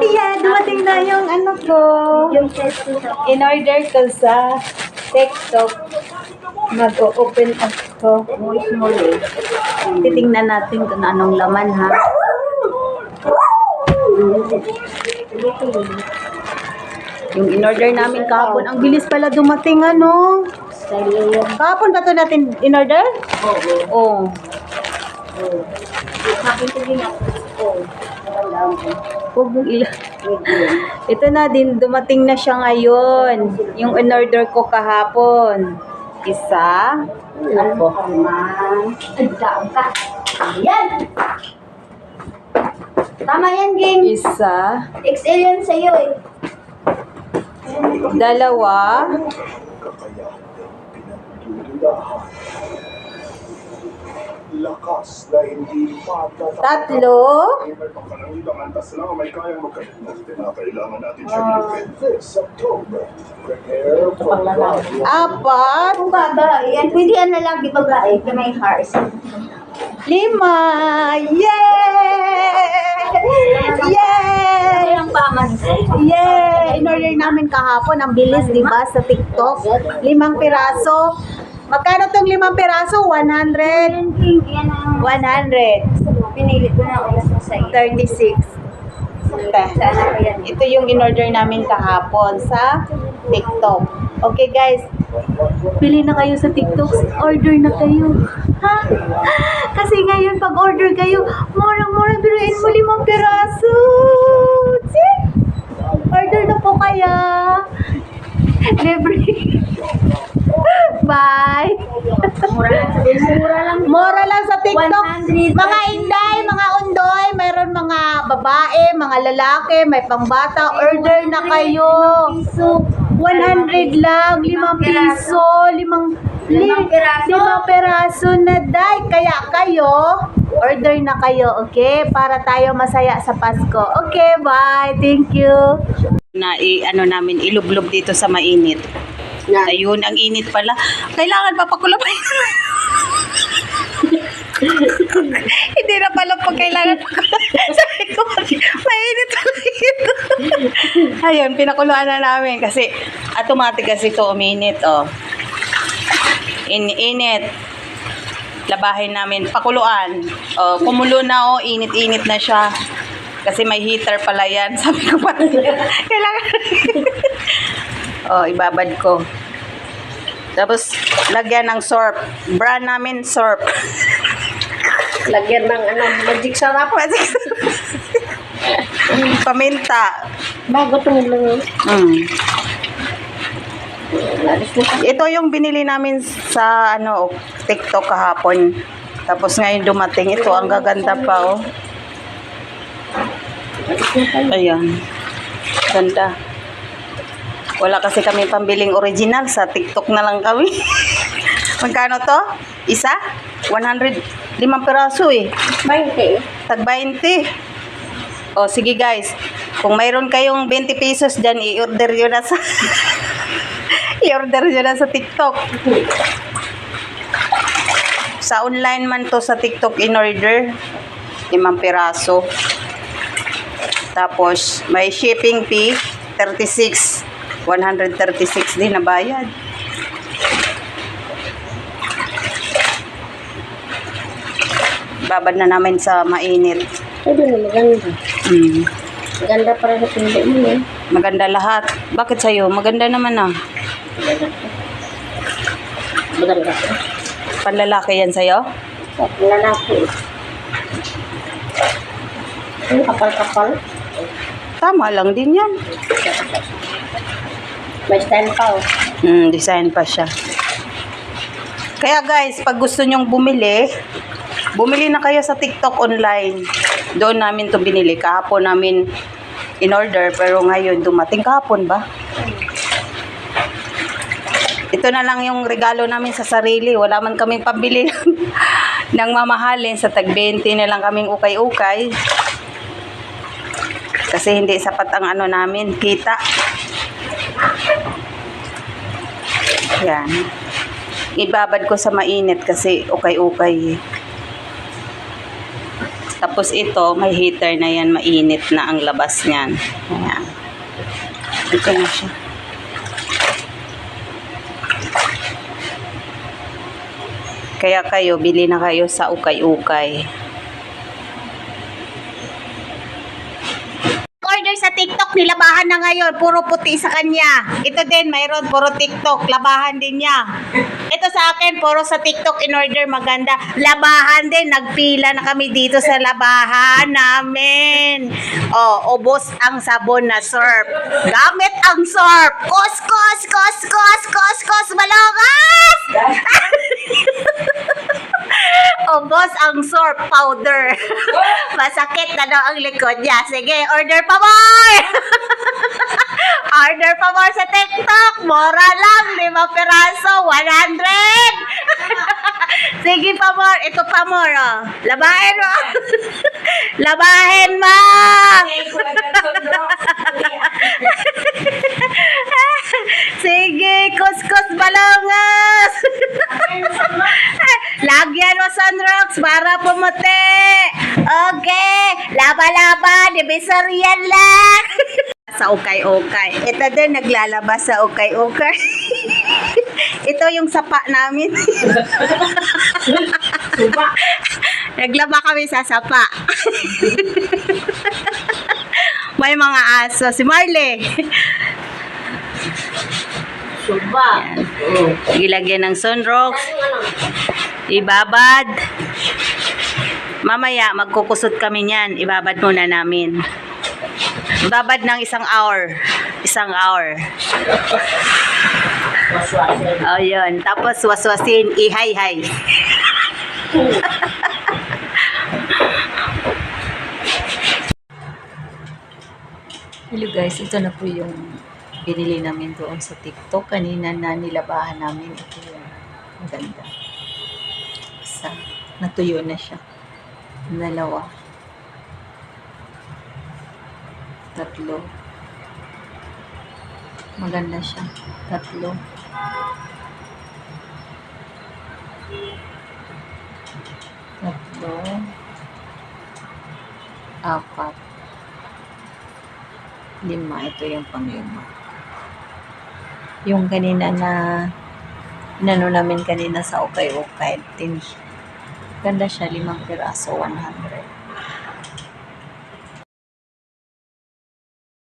Yeah, dumating na yung ano ko. In order ko sa TikTok. Mag-open up ko. Titingnan natin kung anong laman ha. Yung in-order namin kahapon, ang bilis pala dumating ano. Kahapon ba to natin in-order? Oo. Huwag mong ila- Ito na din, dumating na siya ngayon. Yung in-order ko kahapon. Isa. Ako. Yan! Tama yan, gang. Isa. XL yan sa'yo eh. Dalawa. Lakas na hindi matatapos. Tatlo. Ay, may pangkalangitang antas lang ang may kayang magkalimutan. Kailangan natin siya nilipin this October. Prepare for God. Apat. Kung babae, yan. Pwede yan na lang, di babae, ka may hearts. Lima. Yay! Yay! Yay! In-order namin kahapon. Ang bilis, di ba, sa TikTok. Limang piraso. Magkano tong limang piraso? 100. Yan, gang. Yan ang 100. pinili ko na ulas sa'yo. 36. Sana ko yan. Ito yung in-order namin kahapon sa TikTok. Okay guys, pili na kayo sa TikTok, order na kayo. Ha? Kasi ngayon pag order kayo, murang-mura biruin mo limang piraso. See? Order na po kaya. Never. Bye. Mura lang sa Mura lang. Sa TikTok. 100. Mga inday, mga undoy, mayroon mga babae, mga lalaki, may pangbata. Order na kayo. Piso. 100 lang, 5 piso, 5 Limang piraso. Limang peraso na day. Kaya kayo, order na kayo, okay? Para tayo masaya sa Pasko. Okay, bye. Thank you. Na i ano namin ilublob dito sa mainit. Ayun, ang init pala. Kailangan pa pakulabay. Hindi na pala pag kailangan. Sabi ko, mainit ito. Ayun, pinakuluan na namin kasi automatic kasi ito uminit, oh. In-init. Labahin namin. Pakuluan. Oh, kumulo na, oh. Init-init na siya. Kasi may heater pala yan. Sabi ko pa, kailangan. oh, ibabad ko. Tapos, lagyan ng sorb. Brand namin, sorb. Lagyan ng ano, magic sarap. Paminta. Bago tumulong. Mm. Ito yung binili namin sa ano TikTok kahapon. Tapos ngayon dumating ito, ang gaganda pa oh. Ayan. Ganda. Wala kasi kami pambiling original sa TikTok na lang kami. Magkano to? Isa? 100. Limang piraso eh. 20. Tag 20. O, sige guys. Kung mayroon kayong 20 pesos dyan, i-order nyo na sa... i-order nyo na sa TikTok. Sa online man to sa TikTok in order. Limang piraso. Tapos, may shipping fee, 36. 136 din na bayad. Babad na namin sa mainit. Pwede na maganda. Mm. Maganda para sa pindi mo eh. Maganda lahat. Bakit sa'yo? Maganda naman ah. Maganda. Panlalaki yan sa'yo? Sa lalaki. Yung kapal-kapal. Tama lang din yan. May style pa oh. Hmm, design pa siya. Kaya guys, pag gusto nyong bumili, bumili na kayo sa TikTok online. Doon namin to binili. Kahapon namin in order, pero ngayon dumating kahapon ba? Ito na lang yung regalo namin sa sarili. Wala man kaming pambili ng mamahalin. Sa tag 20 na lang kaming ukay-ukay. Kasi hindi sapat ang ano namin, kita. Yan. Ibabad ko sa mainit kasi ukay-ukay. Tapos ito, may heater na yan, mainit na ang labas niyan. Ayan. Ito na siya. Kaya kayo, bili na kayo sa ukay-ukay. Order sa TikTok, nilabahan na ngayon. Puro puti sa kanya. Ito din, mayroon puro TikTok. Labahan din niya. Ito sa akin, puro sa TikTok in order maganda. Labahan din, nagpila na kami dito sa labahan namin. Oh, ubos ang sabon na surf. Gamit ang surf. Kos, kos, kos, kos, kos, kos, malungas! Ubos ang surf powder. Masakit na daw ang likod niya. Sige, order pa more! order pa more sa TikTok. Mura lang, lima peraso, 100! Sige pa more. Ito pa more, oh. Labahin mo. Labahin mo! Sige, kuskus balongas! Lagyan mo sunrox para pumuti. Okay. Laba-laba, divisoryan lang. sa ukay-ukay. Ito din naglalabas sa ukay-ukay. Ito yung sapa namin. Naglaba kami sa sapa. May mga aso. Si Marley. Suba. Ilagyan ng sunrox. Ibabad. Mamaya, magkukusot kami niyan. Ibabad muna namin. Ibabad ng isang hour. Isang hour. O, yun. Tapos, waswasin. Ihay-hay. Hello guys, ito na po yung binili namin doon sa TikTok. Kanina na nilabahan namin. Ito yung maganda. Isa. Natuyo na siya. Dalawa. Tatlo. Maganda siya. Tatlo. Tatlo. Apat. Lima. Ito yung panglima. Yung kanina na inano namin kanina sa ukay-ukay. Tin, ganda siya. Limang piraso. 100.